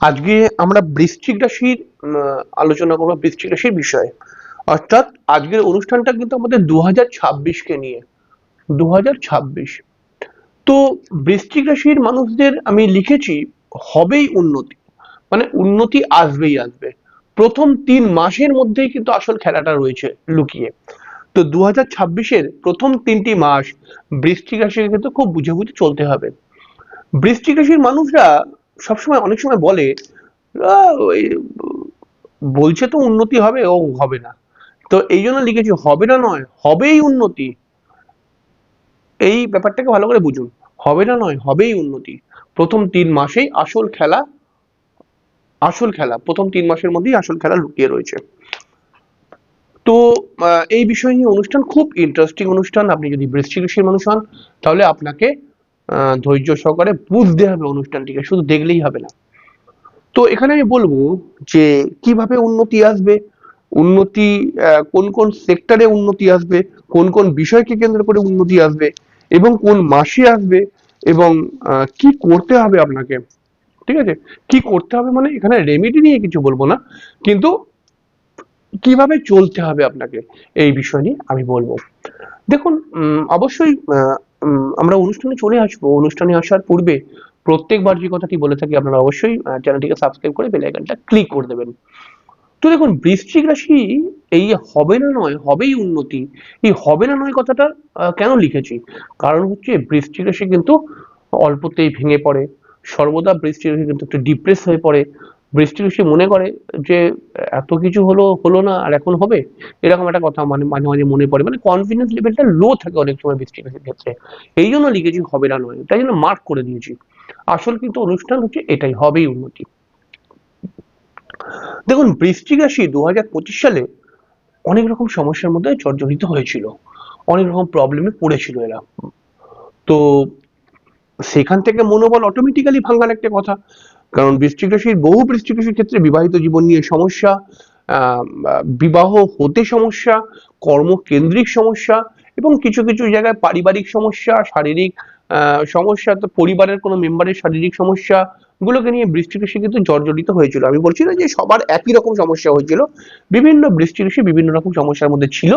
আজকে আমরা বৃশ্চিক রাশির আলোচনা করব বৃশ্চিক রাশির বিষয়ে। অর্থাৎ আজকের অনুষ্ঠানটা কিন্তু আমাদের দু হাজার ছাব্বিশকে নিয়ে। দু হাজার ছাব্বিশ। তো বৃশ্চিক রাশির মানুষদের আমি লিখেছি, হবেই উন্নতি। মানে উন্নতি আসবেই আসবে। প্রথম তিন মাসের মধ্যেই কিন্তু আসল খেলাটা রয়েছে লুকিয়ে। তো দু হাজার ছাব্বিশের প্রথম তিনটি মাস বৃশ্চিক রাশিকে কিন্তু খুব বুঝে বুঝে চলতে হবে। বৃশ্চিক রাশির মানুষরা সবসময় অনেক সময় বলে "আহ, বলছে তো উন্নতি হবে ও হবে না। তো এই জন্য লিখেছি হবে না নয় হবেই উন্নতি। এই ব্যাপারটাকে ভালো করে বুঝুন হবে না নয় হবেই উন্নতি। প্রথম তিন মাসেই আসল খেলা আসল খেলা প্রথম তিন মাসের মধ্যেই আসল খেলা লুকিয়ে রয়েছে। তো এই বিষয় নিয়ে অনুষ্ঠান খুব ইন্টারেস্টিং অনুষ্ঠান। আপনি যদি বৃশ্চিক রাশির মানুষ হন তাহলে আপনাকে ধৈর্য সহকারে বুঝতে হবে অনুষ্ঠানটিকে, শুধু দেখলেই হবে না। তো এখানে আমি বলব যে, কীভাবে উন্নতি আসবে? উন্নতি কোন কোন সেক্টরে উন্নতি আসবে? কোন কোন বিষয়কে কেন্দ্র করে উন্নতি আসবে? এবং কোন মাসে আসবে? এবং কি করতে হবে আপনাকে? ঠিক আছে? কি করতে হবে মানে এখানে রেমেডি নিয়ে কিছু বলব না, কিন্তু কীভাবে চলতে হবে আপনাকে? এই বিষয় নিয়ে আমি বলব। দেখুন অবশ্যই আমরা অনুষ্ঠানে চলে আসব। অনুষ্ঠানে আসার পূর্বে প্রত্যেকবার যে কথাটি বলে থাকি, আপনারা অবশ্যই চ্যানেলটিকে সাবস্ক্রাইব করে বেল আইকনটা ক্লিক করে দেবেন। তো দেখুন, বৃশ্চিক রাশি এই হবে না নয়, হবেই উন্নতি। এই হবে না নয় কথাটা কেন লিখেছি? কারণ হচ্ছে বৃশ্চিক রাশি কিন্তু অল্পতেই ভেঙে পড়ে। সর্বদা বৃষ্টি রাশি কিন্তু একটু ডিপ্রেস হয়ে পড়ে। বৃষ্টি রাশি মনে করে যে, এত কিছু হলো হলো না আর এখন হবে? এরকম একটা কথা মানে মাঝে মাঝে মনে পড়ে। মানে কনফিডেন্স লেভেলটা লো থাকে অনেক সময় বৃষ্টি রাশির ক্ষেত্রে। এই জন্য লিখেছি হবে না নয়। তাই জন্য মার্ক করে দিয়েছি। আসল কিন্তু অনুষ্ঠান হচ্ছে এটাই, হবেই উন্নতি। দেখুন বৃশ্চিক রাশি দু সালে অনেক রকম সমস্যার মধ্যে জর্জরিত হয়েছিল। অনেক রকম প্রবলেমে পড়েছিল এরা। তো সেখান থেকে মনোবল অটোমেটিক্যালি ভাঙার একটা কথা। কারণ বৃশ্চিক রাশির বহু বৃশ্চিক রাশির ক্ষেত্রে বিবাহিত জীবন নিয়ে সমস্যা বিবাহ হতে সমস্যা, কর্মকেন্দ্রিক সমস্যা এবং কিছু কিছু জায়গায় পারিবারিক সমস্যা, শারীরিক সমস্যা তো পরিবারের কোনো মেম্বারের শারীরিক সমস্যা গুলোকে নিয়ে বৃষ্টি রাশি কিন্তু জর্জরিত হয়েছিল। আমি বলছি না যে সবার একই রকম সমস্যা হয়েছিল। বিভিন্ন বৃষ্টি রাশি বিভিন্ন রকম সমস্যার মধ্যে ছিল।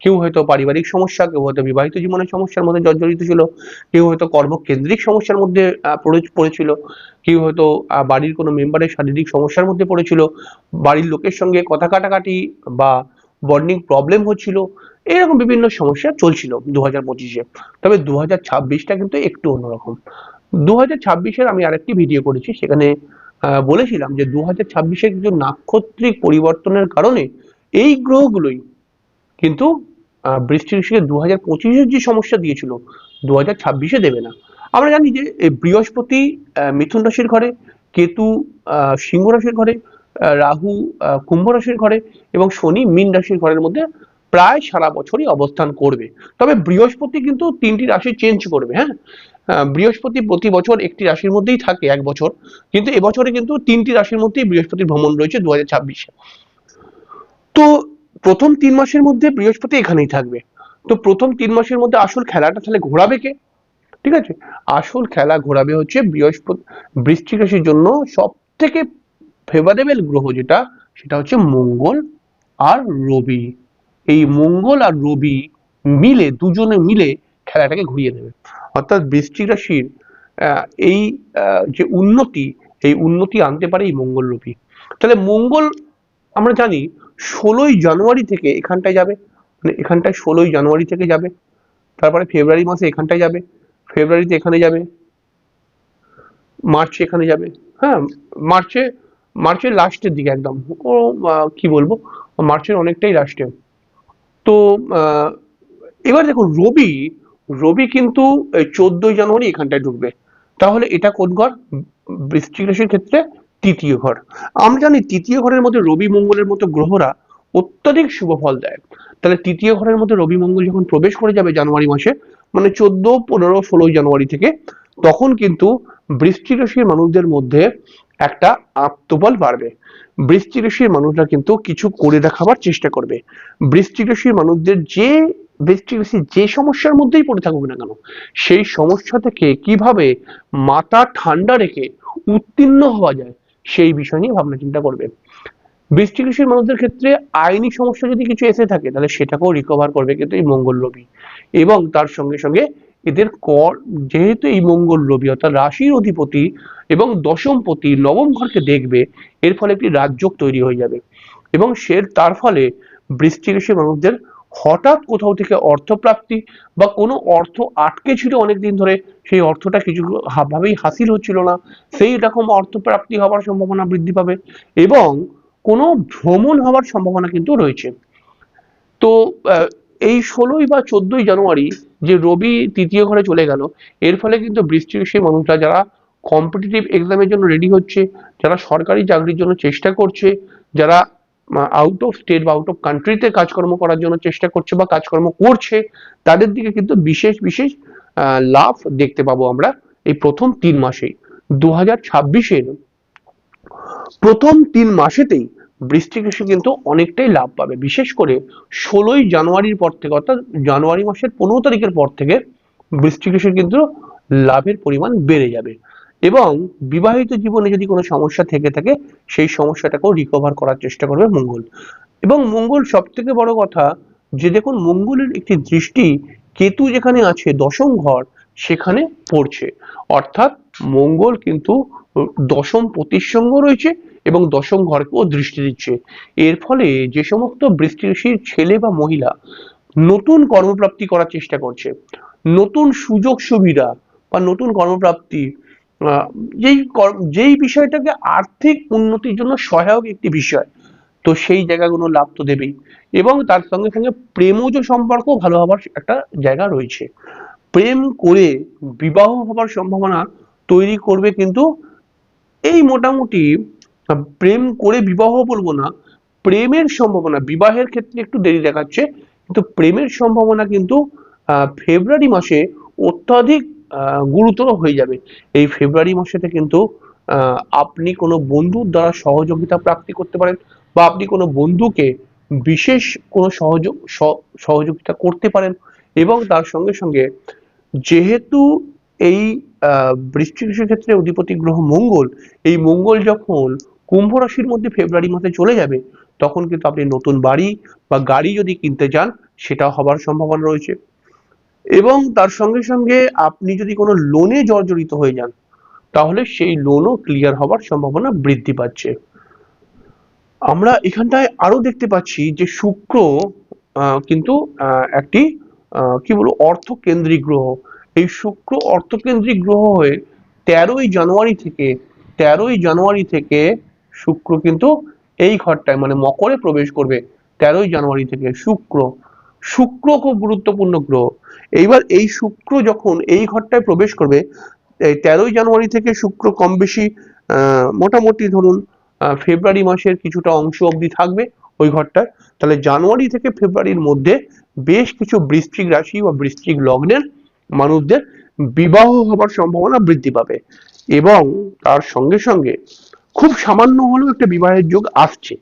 কেউ হয়তো পারিবারিক সমস্যা, কেউ হয়তো বিবাহিত জীবনের সমস্যার মধ্যে জর্জরিত ছিল। কেউ হয়তো কর্মকেন্দ্রিক সমস্যার মধ্যে পড়েছিল। কেউ হয়তো বাড়ির কোনো মেম্বারের শারীরিক সমস্যার মধ্যে পড়েছিল। বাড়ির লোকের সঙ্গে কথা কাটাকাটি বা বন্ডিং প্রবলেম হচ্ছিল এরকম বিভিন্ন সমস্যা চলছিল দু হাজার পঁচিশে। তবে দু হাজার ছাব্বিশটা কিন্তু একটু অন্যরকম। দু হাজার ছাব্বিশের আমি আরেকটি ভিডিও করেছি সেখানে বলেছিলাম যে দু হাজার ছাব্বিশের কিছু নাক্ষত্রিক পরিবর্তনের কারণে এই গ্রহগুলোই কিন্তু আহ, বৃষ্টি ঋষিকে দু হাজার পঁচিশের যে সমস্যা দিয়েছিল দু হাজার ছাব্বিশে দেবে না। আমরা জানি যে বৃহস্পতি মিথুন রাশির ঘরে কেতু সিংহ রাশির ঘরে রাহু কুম্ভ রাশির ঘরে এবং শনি মীন রাশির ঘরের মধ্যে প্রায় সারা বছরই অবস্থান করবে। তবে বৃহস্পতি কিন্তু তিনটি রাশি চেঞ্জ করবে হ্যাঁ? বৃহস্পতি প্রতি বছর একটি রাশির মধ্যেই থাকে এক বছর, কিন্তু এবছরে কিন্তু তিনটি রাশির মধ্যেই বৃহস্পতির ভ্রমণ রয়েছে দু তো প্রথম তিন মাসের মধ্যে বৃহস্পতি এখানেই থাকবে। তো প্রথম তিন মাসের মধ্যে আসল খেলাটা তাহলে ঘোরাবে কে? ঠিক আছে? আসল খেলা ঘোরাবে হচ্ছে বৃহস্পতি, বৃশ্চিক রাশির জন্য সব থেকে ফেভারেবল গ্রহ যেটা, সেটা হচ্ছে মঙ্গল আর রবি। এই মঙ্গল আর রবি মিলে, দুজনে মিলে খেলাটাকে ঘুরিয়ে দেবে। অর্থাৎ বৃশ্চিক রাশির এই যে উন্নতি, এই উন্নতি আনতে পারে এই মঙ্গল রবি। তাহলে মঙ্গল, আমরা জানি ষোলোই জানুয়ারি থেকে এখানটায় যাবে। মানে এখানটায় ষোলোই জানুয়ারি থেকে যাবে। তারপরে ফেব্রুয়ারি মাসে এখানটায় যাবে। ফেব্রুয়ারিতে এখানে যাবে। মার্চে এখানে যাবে। হ্যাঁ মার্চে মার্চের লাস্টের দিকে একদম। ও কি বলব? মার্চের অনেকটাই লাস্টে তো এবার দেখুন রবি রবি কিন্তু চোদ্দই জানুয়ারি এখানটায় ঢুকবে। তাহলে এটা কোন ঘর? বৃশ্চিক রাশির ক্ষেত্রে তৃতীয় ঘর। আমরা জানি তৃতীয় ঘরের মধ্যে রবি মঙ্গলের মতো গ্রহরা অত্যাধিক শুভ ফল দেয়। তাহলে তৃতীয় ঘরের মধ্যে রবি মঙ্গল যখন প্রবেশ করে যাবে জানুয়ারি মাসে মানে চোদ্দ, পনেরো, ষোলোই জানুয়ারি থেকে, তখন কিন্তু বৃশ্চিক রাশির মানুষদের মধ্যে একটা আত্মবল বাড়বে। বৃশ্চিক রাশির মানুষরা কিন্তু কিছু করে দেখাবার চেষ্টা করবে। বৃশ্চিক রাশির মানুষদের যে বৃষ্টিক রাশি যে সমস্যার মধ্যেই পড়ে থাকুক না কেন, সেই সমস্যা থেকে কীভাবে মাথা ঠান্ডা রেখে উত্তীর্ণ হওয়া যায়, সেই বিষয় নিয়ে ভাবনা চিন্তা করবে। বৃষ্টিক রাশির মানুষদের ক্ষেত্রে আইনি সমস্যা যদি কিছু এসে থাকে, তাহলে সেটাকেও রিকভার করবে কিন্তু এই মঙ্গল রবি এবং তার সঙ্গে সঙ্গে এদের কর যেহেতু এই মঙ্গল রবি অর্থাৎ রাশির অধিপতি এবং দশমপতি নবম ঘরকে দেখবে, এর ফলে একটি রাজযোগ তৈরি হয়ে যাবে। এবং সে তার ফলে বৃষ্টিক রাশির মানুষদের হঠাৎ কোথাও থেকে অর্থপ্রাপ্তি বা কোনো অর্থ আটকে ছিল অনেকদিন ধরে, সেই অর্থটা কিছু ভাবেই হাসিল হচ্ছিল না। সেই রকম অর্থপ্রাপ্তি হওয়ার সম্ভাবনা বৃদ্ধি পাবে এবং কোনো ভ্রমণ হওয়ার সম্ভাবনা কিন্তু রয়েছে। তো এই ষোলোই বা চোদ্দই জানুয়ারি যে রবি তৃতীয় ঘরে চলে গেল, এর ফলে কিন্তু বৃষ্টিক রাশির মানুষরা যারা কম্পিটিটিভ এক্সামের জন্য রেডি হচ্ছে, যারা সরকারি চাকরির জন্য চেষ্টা করছে, যারা আউট অফ স্টেট বা আউট অফ কান্ট্রিতে কাজকর্ম করার জন্য চেষ্টা করছে বা কাজকর্ম করছে, তাদের দিকে কিন্তু বিশেষ বিশেষ লাভ দেখতে পাবো আমরা এই প্রথম তিন মাসেই। দু হাজার ছাব্বিশের প্রথম তিন মাসেতেই বৃষ্টিক রাশি কিন্তু অনেকটাই লাভ পাবে। বিশেষ করে ষোলোই জানুয়ারির পর থেকে, অর্থাৎ জানুয়ারি মাসের পনেরো তারিখের পর থেকে বৃষ্টিক রাশির কিন্তু লাভের পরিমাণ বেড়ে যাবে। এবং বিবাহিত জীবনে যদি কোনো সমস্যা থেকে থাকে, সেই সমস্যাটাকেও রিকভার করার চেষ্টা করবে মঙ্গল। এবং মঙ্গল সব থেকে বড় কথা, যে দেখুন মঙ্গলের একটি দৃষ্টি কেতু যেখানে আছে, দশম ঘর, সেখানে পড়ছে। অর্থাৎ মঙ্গল কিন্তু দশম পতির সঙ্গে রয়েছে এবং দশম ঘরকেও দৃষ্টি দিচ্ছে। এর ফলে যে সমস্ত বৃষ্টি রাশির ছেলে বা মহিলা নতুন কর্মপ্রাপ্তি করার চেষ্টা করছে, নতুন সুযোগ সুবিধা বা নতুন কর্মপ্রাপ্তি যেই যেই বিষয়টাকে আর্থিক উন্নতির জন্য সহায়ক একটি বিষয়, তো সেই জায়গাগুলো লাভ তো দেবেই। এবং তার সঙ্গে সঙ্গে প্রেমজ সম্পর্ক ভালো হবার একটা জায়গা রয়েছে। প্রেম করে বিবাহ হবার সম্ভাবনা তৈরি করবে কিন্তু এই মোটামুটি প্রেম করে বিবাহ বলব না, প্রেমের সম্ভাবনা, বিবাহের ক্ষেত্রে একটু দেরি দেখাচ্ছে, কিন্তু প্রেমের সম্ভাবনা কিন্তু ফেব্রুয়ারি মাসে অত্যাধিক গুরুতর হয়ে যাবে। এই ফেব্রুয়ারি মাসেতে কিন্তু আপনি কোনো বন্ধুর দ্বারা সহযোগিতা প্রাপ্তি করতে পারেন বা আপনি কোনো বন্ধুকে বিশেষ কোনো সহযোগ সহযোগিতা করতে পারেন এবং তার সঙ্গে সঙ্গে যেহেতু এই বৃশ্চিক ক্ষেত্রে অধিপতি গ্রহ মঙ্গল, এই মঙ্গল যখন কুম্ভ রাশির মধ্যে ফেব্রুয়ারি মাসে চলে যাবে, তখন কিন্তু আপনি নতুন বাড়ি বা গাড়ি যদি কিনতে চান সেটা হবার সম্ভাবনা রয়েছে। এবং তার সঙ্গে সঙ্গে আপনি যদি কোনো লোনে জর্জরিত হয়ে যান, তাহলে সেই লোনও ক্লিয়ার হবার সম্ভাবনা বৃদ্ধি পাচ্ছে। আমরা এখানটায় আরও দেখতে পাচ্ছি যে শুক্র কিন্তু একটি কি বলব, অর্থকেন্দ্রিক গ্রহ। এই শুক্র অর্থকেন্দ্রিক গ্রহ হয়ে তেরোই জানুয়ারি থেকে, তেরোই জানুয়ারি থেকে শুক্র কিন্তু এই ঘরটায় মানে মকরে প্রবেশ করবে তেরোই জানুয়ারি থেকে শুক্র। শুক্র খুব গুরুত্বপূর্ণ গ্রহ। এইবার এই শুক্র যখন এই ঘরটায় প্রবেশ করবে, এই তেরোই জানুয়ারি থেকে শুক্র কম বেশি মোটামুটি ধরুন ফেব্রুয়ারি মাসের কিছুটা অংশ অবধি থাকবে ওই ঘরটায় তাহলে জানুয়ারি থেকে ফেব্রুয়ারির মধ্যে বেশ কিছু বৃশ্চিক রাশি বা বৃশ্চিক লগ্নের মানুষদের বিবাহ হবার সম্ভাবনা বৃদ্ধি পাবে। এবং তার সঙ্গে সঙ্গে খুব সামান্য হলেও একটা বিবাহের যোগ আসছে।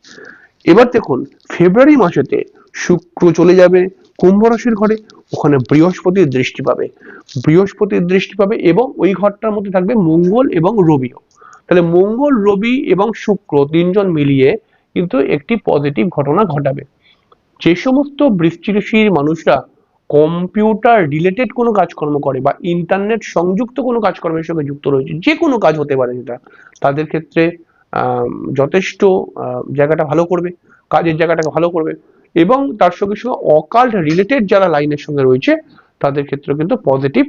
এবার দেখুন, ফেব্রুয়ারি মাসেতে শুক্র চলে যাবে কুম্ভ রাশির ঘরে, ওখানে বৃহস্পতির দৃষ্টি পাবে। বৃহস্পতির দৃষ্টি পাবে এবং ওই ঘরটার মধ্যে থাকবে মঙ্গল এবং রবিও। তাহলে মঙ্গল, রবি এবং শুক্র তিনজন মিলিয়ে কিন্তু একটি পজিটিভ ঘটনা ঘটাবে। যে সমস্ত বৃশ্চিক রাশির মানুষরা কম্পিউটার রিলেটেড কোনো কাজকর্ম করে বা ইন্টারনেট সংযুক্ত কোনো কাজকর্মের সঙ্গে যুক্ত রয়েছে, যে কোনো কাজ হতে পারে সেটা, তাদের ক্ষেত্রে যথেষ্ট জায়গাটা ভালো করবে, কাজের জায়গাটাকে ভালো করবে এবং তার সঙ্গে সঙ্গে অকাল্ট রিলেটেড যারা লাইনের সঙ্গে রয়েছে, তাদের ক্ষেত্রে কিন্তু পজিটিভ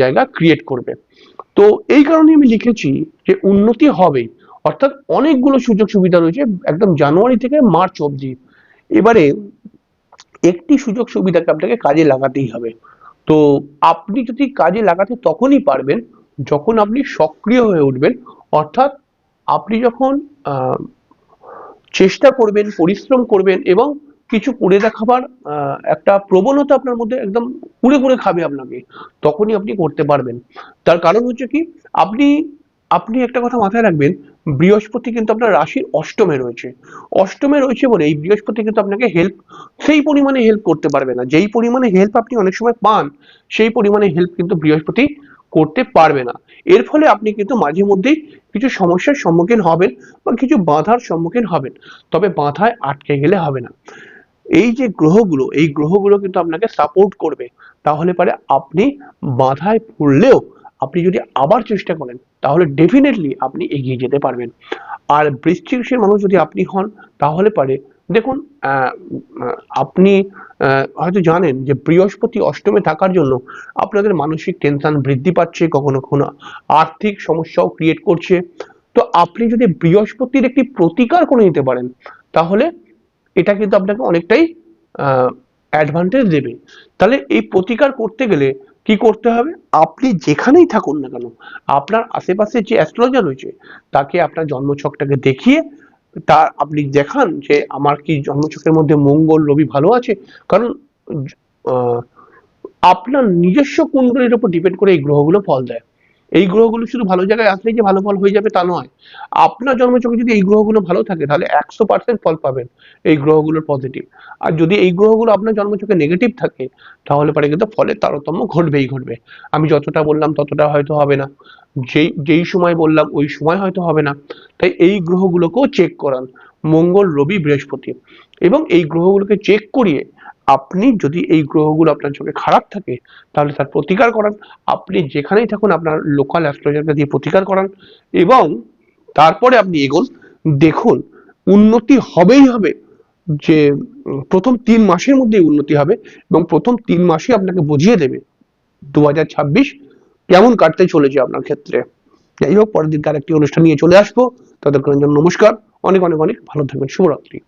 জায়গা ক্রিয়েট করবে। তো এই কারণে আমি লিখেছি যে উন্নতি হবে, অর্থাৎ অনেকগুলো সুযোগ সুবিধা রয়েছে, একদম জানুয়ারি থেকে মার্চ অবধি। এবারে একটি সুযোগ সুবিধাকে আপনাকে কাজে লাগাতেই হবে। তো আপনি যদি কাজে লাগাতে তখনই পারবেন যখন আপনি সক্রিয় হয়ে উঠবেন। অর্থাৎ আপনি যখন চেষ্টা করবেন, পরিশ্রম করবেন এবং কিছু করে দেখাবার একটা প্রবণতা আপনার মধ্যে একদম কুড়ে কুড়ে খাবে আপনাকে, তখনই আপনি করতে পারবেন। তার কারণ হচ্ছে কি, আপনি আপনি একটা কথা মাথায় রাখবেন বৃহস্পতি কিন্তু আপনার রাশির অষ্টমে রয়েছে। অষ্টমে রয়েছে বলে এই বৃহস্পতি কিন্তু আপনাকে হেল্প সেই পরিমাণে হেল্প করতে পারবে না। যেই পরিমাণে হেল্প আপনি অনেক সময় পান, সেই পরিমাণে হেল্প কিন্তু বৃহস্পতি করতে পারবে না। এর ফলে আপনি কিন্তু মাঝে মধ্যেই কিছু সমস্যার সম্মুখীন হবেন বা কিছু বাধার সম্মুখীন হবেন। তবে বাধায় আটকে গেলে হবে না। এই যে গ্রহগুলো, এই গ্রহগুলো কিন্তু আপনাকে সাপোর্ট করবে। তাহলে পারে আপনি বাধায় পড়লেও আপনি যদি আবার চেষ্টা করেন, তাহলে ডেফিনেটলি আপনি এগিয়ে যেতে পারবেন। আর বৃশ্চিক রাশির মানুষ যদি আপনি হন, তাহলে পারে, দেখুন আপনি হয়তো জানেন যে বৃহস্পতি অষ্টমে থাকার জন্য আপনাদের মানসিক টেনশন বৃদ্ধি পাচ্ছে, কখনো কখনো আর্থিক সমস্যাও ক্রিয়েট করছে। তো আপনি যদি বৃহস্পতির একটি প্রতিকার করে নিতে পারেন, তাহলে এটা কিন্তু আপনাকে অনেকটাই অ্যাডভান্টেজ দেবে। তাহলে এই প্রতিকার করতে গেলে কি করতে হবে? আপনি যেখানেই থাকুন না কেন, আপনার আশেপাশে যে অ্যাস্ট্রোলজার রয়েছে, তাকে আপনার জন্মছকটাকে দেখিয়ে তার আপনি দেখান যে আমার কি জন্মছকের মধ্যে মঙ্গল, রবি ভালো আছে? কারণ আপনার নিজস্ব কুণ্ডলীর উপর ডিপেন্ড করে এই গ্রহগুলো ফল দেয়। এই গ্রহগুলো শুধু ভালো জায়গায় আসলেই যে ভালো ফল হয়ে যাবে তা নয়। আপনার জন্মছকে যদি এই গ্রহগুলো ভালো থাকে, তাহলে একশো পার্সেন্ট ফল পাবেন এই গ্রহগুলোর পজিটিভ আর যদি এই গ্রহগুলো আপনার জন্মছকে নেগেটিভ থাকে, তাহলে পরে কিন্তু ফলের তারতম্য ঘটবেই ঘটবে। আমি যতটা বললাম ততটা হয়তো হবে না। যেই যেই সময় বললাম ওই সময় হয়তো হবে না। তাই এই গ্রহগুলোকেও চেক করান। মঙ্গল, রবি, বৃহস্পতি। এবং এই গ্রহগুলোকে চেক করিয়ে আপনি যদি এই গ্রহগুলো আপনার চোখে খারাপ থাকে, তাহলে তার প্রতিকার করান। আপনি যেখানেই থাকুন, আপনার লোকাল অ্যাস্ট্রোলজারকে দিয়ে প্রতিকার করান এবং তারপরে আপনি এগোন। দেখুন, উন্নতি হবেই হবে। যে, প্রথম তিন মাসের মধ্যেই উন্নতি হবে এবং প্রথম তিন মাসে আপনাকে বুঝিয়ে দেবে দু হাজার ছাব্বিশ কেমন কাটতে চলেছে আপনার ক্ষেত্রে। যাই হোক, পরের দিনকে আরেকটি অনুষ্ঠান নিয়ে চলে আসব। ততক্ষণের জন্য নমস্কার। অনেক অনেক অনেক ভালো থাকবেন। শুভরাত্রি।